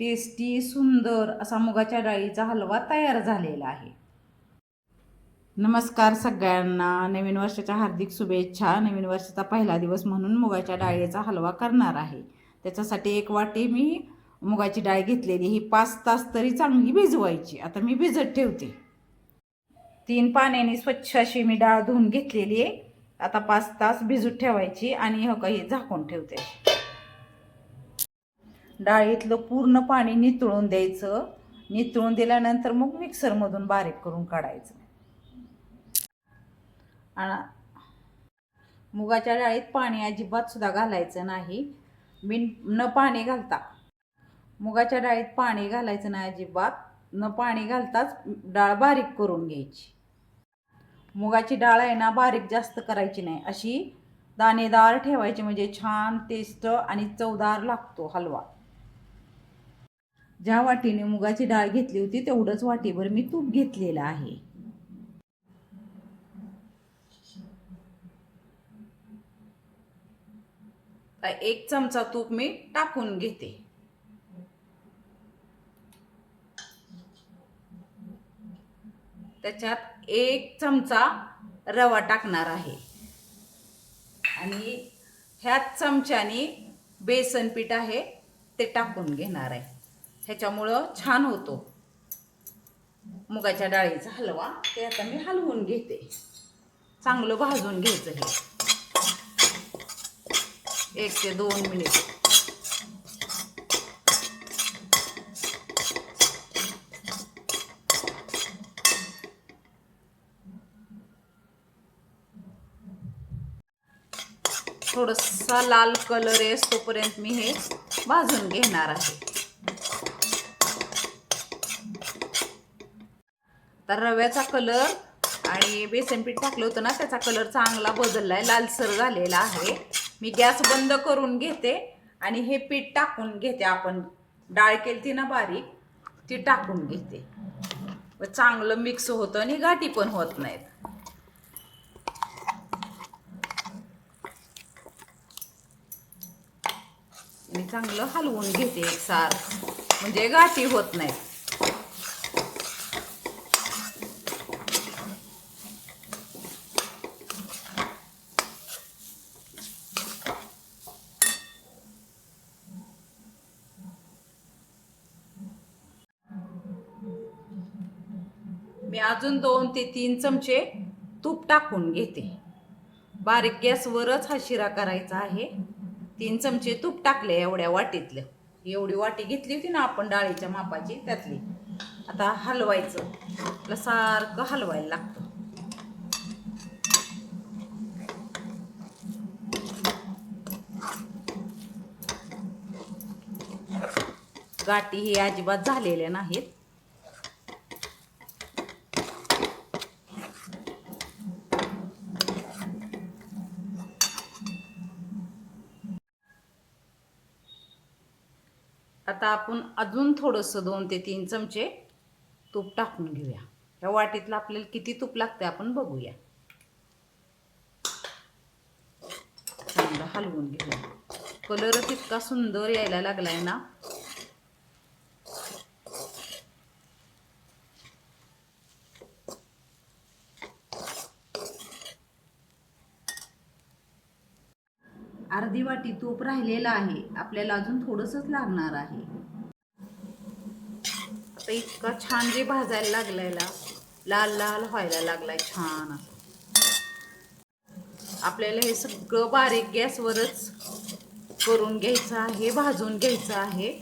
Tasty सुंदर असा मुगाच्या डाळीचा हलवा तयार झालेला आहे. नमस्कार सगळ्यांना. नवीन वर्षाच्या हार्दिक शुभेच्छा. नवीन वर्षाचा पहिला दिवस म्हणून मुगाच्या डाळीचा हलवा करणार आहे. त्याच्यासाठी एक वाटी मी मुगाची डाळ घेतलेली ही पाच तास तरी चांगली भिजवायची. आता मी भिजत ठेवते. तीन पाण्याने स्वच्छ अशी मी डाळ धुवून घेतलेली आहे. आता पाच तास भिजत ठेवायची आणि हो काही झाकून ठेवते. डाळीतलं पूर्ण पाणी नितळून द्यायचं. नितळून दिल्यानंतर मग मिक्सरमधून बारीक करून काढायचं. आणि मुगाच्या डाळीत पाणी अजिबात सुद्धा घालायचं नाही. बिन न पाणी घालता. मुगाच्या डाळीत पाणी घालायचं नाही अजिबात. न पाणी घालताच डाळ बारीक करून घ्यायची. मुगाची डाळ आहे ना बारीक जास्त करायची नाही. अशी दाणेदार ठेवायची म्हणजे छान टेस्ट आणि चवदार लागतो हलवा. ज्या वाटीने मुगाची डाळ घेतली होती तेवढंच वाटीभर मी तूप घेतलेलं आहे. एक चमचा तूप मी टाकून घेते. त्याच्यात एक चमचा रवा टाकणार आहे. आणि ह्याच चमच्याने बेसन पीठ आहे ते टाकून घेणार आहे. ह्याच्यामुळं छान होतो. मुगाच्या डाळीचा हलवा ते आता मी हलवून घेते. चांगलं भाजून घ्यायचं हे. एक ते दोन मिनिट. थोडासा लाल कलर येस तोपर्यंत मी हे भाजून घेणार आहे. तर रव्याचा कलर आणि बेसन पीठ टाकलं होतं ना त्याचा कलर चांगला बदलला आहे लालसर झालेला आहे. मी गॅस बंद करून घेते आणि हे पीठ टाकून घेते आपण. डाळ केली ती ना बारीक ती टाकून घेते. व चांगलं मिक्स होतं आणि गाठी पण होत नाहीत. मी चांगलं हलवून घेते एक सार म्हणजे गाठी होत नाहीत. मी अजून दोन ते तीन चमचे तूप टाकून घेते. बारीक गॅसवरच हा शिरा करायचा आहे. तीन चमचे तूप टाकले एवढ्या वाटीतलं. एवढी वाटी घेतली होती ना आपण डाळीच्या मापाची त्यातली. आता हलवायचं. आपलं सारखं हलवायला लागतं. गाठी हे अजिबात झालेल्या नाहीत. आता आपण अजून थोडंसं दोन ते तीन चमचे तूप टाकून घेऊया. या वाटीतलं आपल्याला किती तूप लागते आपण बघूया. चांगलं हलवून घेऊया. कलर इतका सुंदर यायला लागलाय ना. अर्धी वाटी तूप राहिलेला आहे. आपल्याला अजून थोडंसंच लागणार आहे. आता इतका छान जे भाजायला लागलायला लाल लाल व्हायला लागलाय छान आपल्याला हे सगळं बारीक गॅसवरच करून घ्यायचं आहे भाजून घ्यायचं आहे.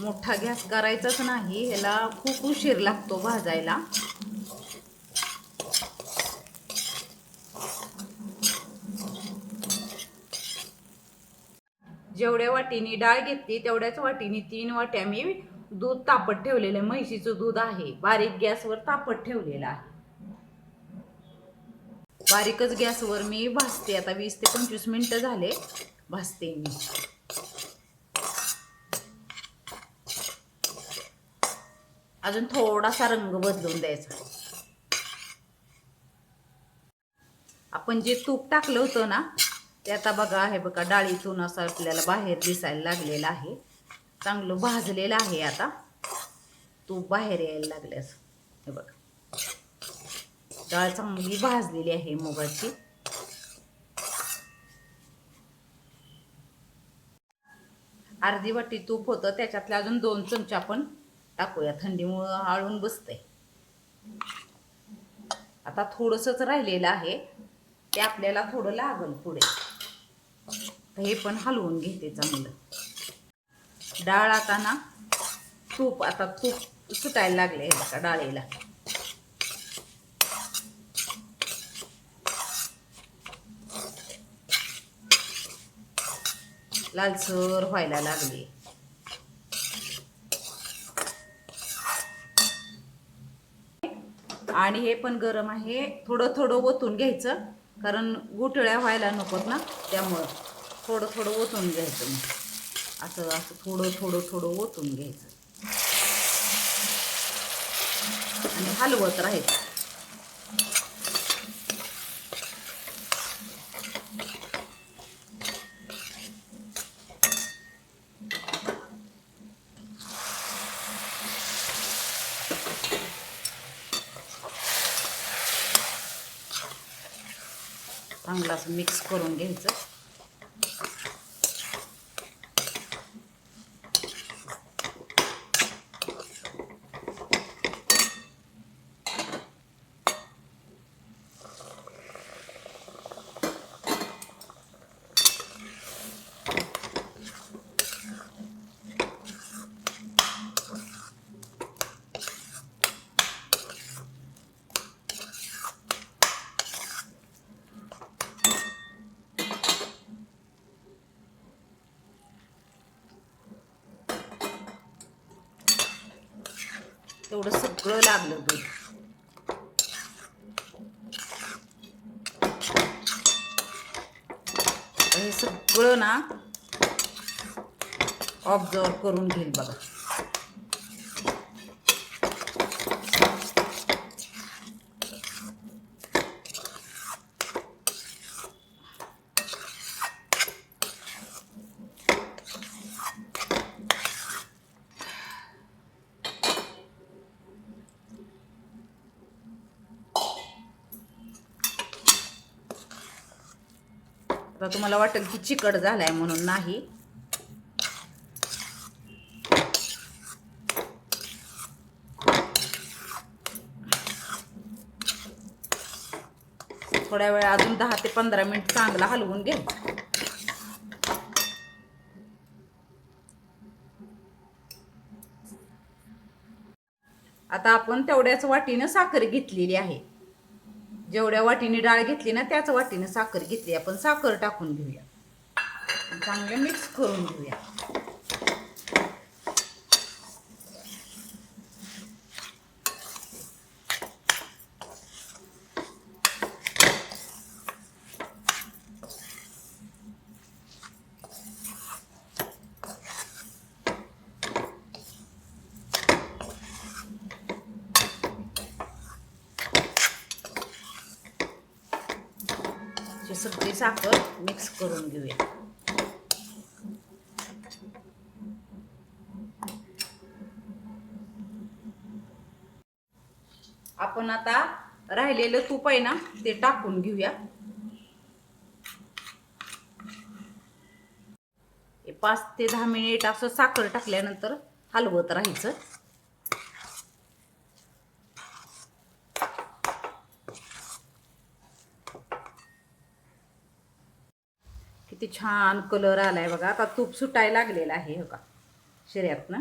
मोठा गॅस करायचाच नाही ह्याला खूप उशीर लागतो भाजायला. जेवढ्या वाटीने डाळ घेतली तेवढ्याच वाटीने तीन वाट्या मी दूध तापत ठेवलेलं आहे. म्हैशीचं दूध आहे. बारीक गॅसवर तापत ठेवलेलं आहे. बारीकच गॅसवर मी भाजते. आता वीस ते पंचवीस मिनटं झाले भाजते मी. अजून थोडासा रंग बदलून द्यायचा. आपण जे तूप टाकलं होतं ना ते आता बघा आहे बघा डाळीतून असं आपल्याला बाहेर दिसायला लागलेलं आहे. चांगलं भाजलेलं आहे आता. तूप बाहेर यायला लागल्यास. हे बघ. डाळ चांगली भाजलेली आहे मुगाची. अर्धी वाटी तूप होतं त्याच्यातल्या अजून दोन चमचे आपण टाकूया. थंडीमुळं आळून बसतंय. आता थोडंसंच राहिलेलं आहे. ते आपल्याला थोडं लागल पुढे. हे पण हलवून घेते चांगलं. डाळ आता ना तूप आता तूप सुटायला लागले हे बघा डाळीला. लालसर व्हायला लागली. आणि हे पण गरम आहे. थोडं थोडं ओतून घ्यायचं कारण गुटळ्या व्हायला नकोत ना त्यामुळं. थोडं थोडं ओतून घ्यायचं मग. असं असं थोडं थोडं थोडं ओतून घ्यायचं. आणि हलवत राहायचं. चांगलं असं मिक्स करून घ्यायचं. तेवढं सगळं लागलं दूध हे सगळं ना ऑब्झर्व करून घेईल बघा. आता तुम्हाला वाटेल की चिकट झालाय म्हणून नाही. थोड्या वेळ अजून दहा ते पंधरा मिनिट चांगला हलवून घे आता आपण तेवढ्याच वाटीनं साखर घेतलेली आहे. जेवढ्या वाटीने डाळ घेतली ना त्याच वाटीने साखर घेतली. आपण साखर टाकून घेऊया. चांगलं मिक्स करून घेऊया. सगळी साखर मिक्स करून घेऊया. आपण आता राहिलेलं तूप आहे ना ते टाकून घेऊया. पाच ते दहा मिनिट असं साखर टाकल्यानंतर हलवत राहायचं. किती छान कलर आलाय बघा. आता तूप सुटायला लागलेलं आहे बघा. का शिऱ्यातनं.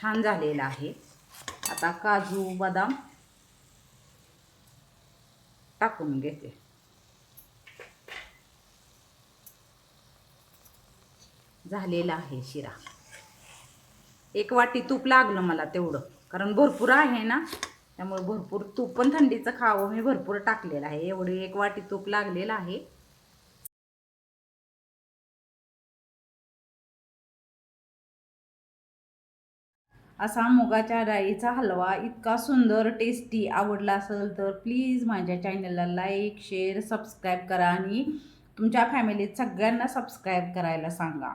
छान झालेलं आहे. आता काजू बदाम टाकून घेते. झालेला आहे शिरा. एक वाटी तूप लागलं मला तेवढं. कारण भरपूर आहे ना. त्यामुळे भरपूर तूप पण थंडीचं खावं मी भरपूर टाकलेलं आहे. एवढी एक वाटी तूप लागलेलं आहे. असा मुगाच्या डाळीचा हलवा इतका सुंदर टेस्टी आवडला असेल तर प्लीज माझ्या चॅनलला लाईक शेअर सबस्क्राईब करा आणि तुमच्या फॅमिलीत सगळ्यांना सबस्क्राईब करायला सांगा.